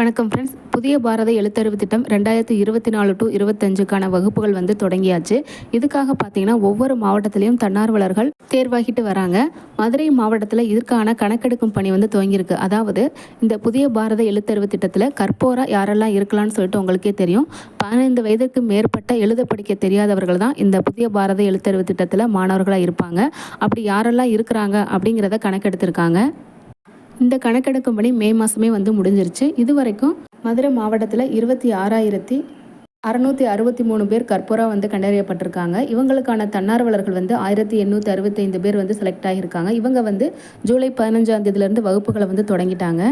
வணக்கம் ஃப்ரெண்ட்ஸ் புதிய பாரத எழுத்தறிவு திட்டம் ரெண்டாயிரத்தி இருபத்தி நாலு டு இருபத்தஞ்சுக்கான வகுப்புகள் வந்து தொடங்கியாச்சு. இதுக்காக பார்த்தீங்கன்னா ஒவ்வொரு மாவட்டத்திலையும் தன்னார்வலர்கள் தேர்வாகிட்டு வராங்க. மதுரை மாவட்டத்தில் இதற்கான கணக்கெடுக்கும் பணி வந்து துவங்கியிருக்கு. அதாவது இந்த புதிய பாரத எழுத்தறிவு திட்டத்தில் கற்போரா யாரெல்லாம் இருக்கலாம்னு சொல்லிட்டு உங்களுக்கே தெரியும். பதினைந்து வயதுக்கு மேற்பட்ட எழுத படிக்க தெரியாதவர்கள் தான் இந்த புதிய பாரத எழுத்தறிவு திட்டத்தில் மாணவர்களாக இருப்பாங்க. அப்படி யாரெல்லாம் இருக்கிறாங்க அப்படிங்கிறத கணக்கெடுத்திருக்காங்க. இந்த கணக்கெடுக்கும் பணி மே மாதமே வந்து முடிஞ்சிருச்சு. இது வரைக்கும் மதுரை மாவட்டத்தில் இருபத்தி ஆறாயிரத்தி அறநூற்றி அறுபத்தி மூணு பேர் கற்பூரா வந்து கண்டறியப்பட்டிருக்காங்க. இவங்களுக்கான தன்னார்வலர்கள் வந்து ஆயிரத்தி எண்ணூற்றி அறுபத்தைந்து பேர் வந்து செலக்ட் ஆகியிருக்காங்க. இவங்க வந்து ஜூலை பதினஞ்சாம் தேதியிலேருந்து வகுப்புகளை வந்து தொடங்கிட்டாங்க.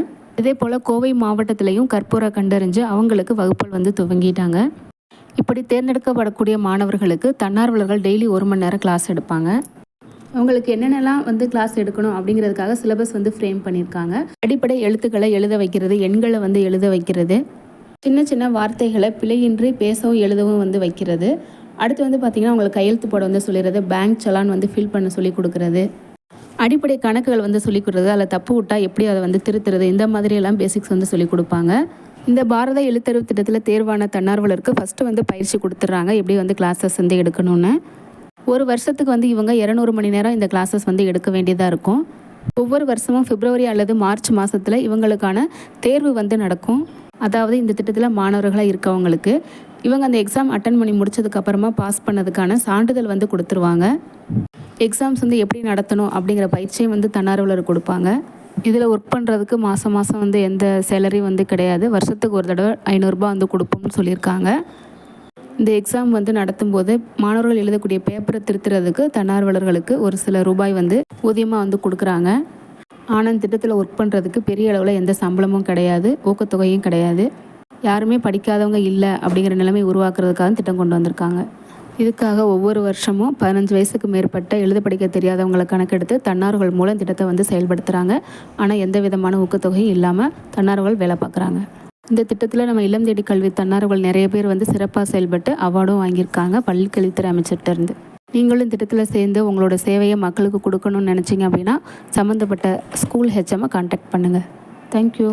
இதே போல் கோவை மாவட்டத்திலையும் கற்பூரா கண்டறிஞ்சு அவங்களுக்கு வகுப்புகள் வந்து துவங்கிட்டாங்க. இப்படி தேர்ந்தெடுக்கப்படக்கூடிய மாணவர்களுக்கு தன்னார்வலர்கள் டெய்லி ஒரு மணி நேரம் கிளாஸ் எடுப்பாங்க. அவங்களுக்கு என்னென்னலாம் வந்து கிளாஸ் எடுக்கணும் அப்படிங்கிறதுக்காக சிலபஸ் வந்து ஃப்ரேம் பண்ணியிருக்காங்க. அடிப்படை எழுத்துக்களை எழுத வைக்கிறது எண்களை வந்து எழுத வைக்கிறது. சின்ன சின்ன வார்த்தைகளை பிழையின்றி பேசவும் எழுதவும் வந்து வைக்கிறது. அடுத்து வந்து பார்த்திங்கன்னா அவங்களுக்கு கையெழுத்து போட வந்து சொல்லிடுறது பேங்க் சலான் வந்து ஃபில் பண்ண சொல்லி கொடுக்குறது. அடிப்படை கணக்குகள் வந்து சொல்லிக் கொடுக்குறது அதில் தப்பு விட்டால் எப்படி அதை வந்து திருத்துறது இந்த மாதிரியெல்லாம் பேசிக்ஸ் வந்து சொல்லிக் கொடுப்பாங்க. இந்த பாரத எழுத்தறிவு திட்டத்தில் தேர்வான தன்னார்வலருக்கு ஃபஸ்ட்டு வந்து பயிற்சி கொடுத்துட்றாங்க எப்படி வந்து கிளாஸஸ் வந்து எடுக்கணும்னு. ஒரு வருஷத்துக்கு வந்து இவங்க இரநூறு மணி நேரம் இந்த கிளாஸஸ் வந்து எடுக்க வேண்டியதாக இருக்கும். ஒவ்வொரு வருஷமும் பிப்ரவரி அல்லது மார்ச் மாதத்தில் இவங்களுக்கான தேர்வு வந்து நடக்கும். அதாவது இந்த திட்டத்தில் மாணவர்களாக இருக்கவங்களுக்கு. இவங்க அந்த எக்ஸாம் அட்டன் பண்ணி முடிச்சதுக்கப்புறமா பாஸ் பண்ணதுக்கான சான்றிதழ் வந்து கொடுத்துருவாங்க. எக்ஸாம்ஸ் வந்து எப்படி நடத்தணும் அப்படிங்கிற பயிற்சியும் வந்து தன்னார்வலர் கொடுப்பாங்க. இதில் ஒர்க் பண்ணுறதுக்கு மாதம் மாதம் வந்து எந்த சேலரி வந்து கிடையாது. வருஷத்துக்கு ஒரு தடவை ஐநூறுரூபா வந்து கொடுப்போம்னு சொல்லியிருக்காங்க. இந்த எக்ஸாம் வந்து நடத்தும் போது மாணவர்கள் எழுதக்கூடிய பேப்பரை திருத்துறதுக்கு தன்னார்வலர்களுக்கு ஒரு சில ரூபாய் வந்து ஊதியமாக வந்து கொடுக்குறாங்க. ஆனந்த் திட்டத்தில் ஒர்க் பண்ணுறதுக்கு பெரிய அளவில் எந்த சம்பளமும் கிடையாது ஊக்கத்தொகையும் கிடையாது. யாருமே படிக்காதவங்க இல்லை அப்படிங்கிற நிலைமை உருவாக்குறதுக்காக திட்டம் கொண்டு வந்திருக்காங்க. இதுக்காக ஒவ்வொரு வருஷமும் பதினஞ்சு வயசுக்கு மேற்பட்ட எழுத படிக்க தெரியாதவங்களை கணக்கெடுத்து தன்னார்வல் மூலம் திட்டத்தை வந்து செயல்படுத்துகிறாங்க ஆனால் எந்த விதமான ஊக்கத்தொகையும் இல்லாமல் தன்னார்வல் வேலை பார்க்குறாங்க. இந்த திட்டத்தில் நம்ம இளம் தேடி கல்வி தன்னார்வல் நிறைய பேர் வந்து சிறப்பாக செயல்பட்டு அவார்டும் வாங்கியிருக்காங்க பள்ளிக்கல்வித்துறை அமைச்சர்கிட்ட இருந்து. நீங்களும் திட்டத்தில் சேர்ந்து உங்களோட சேவையை மக்களுக்கு கொடுக்கணும்னு நினச்சிங்க அப்படின்னா சம்மந்தப்பட்ட ஸ்கூல் ஹெச்எம்மை கான்டாக்ட் பண்ணுங்கள் தேங்க்யூ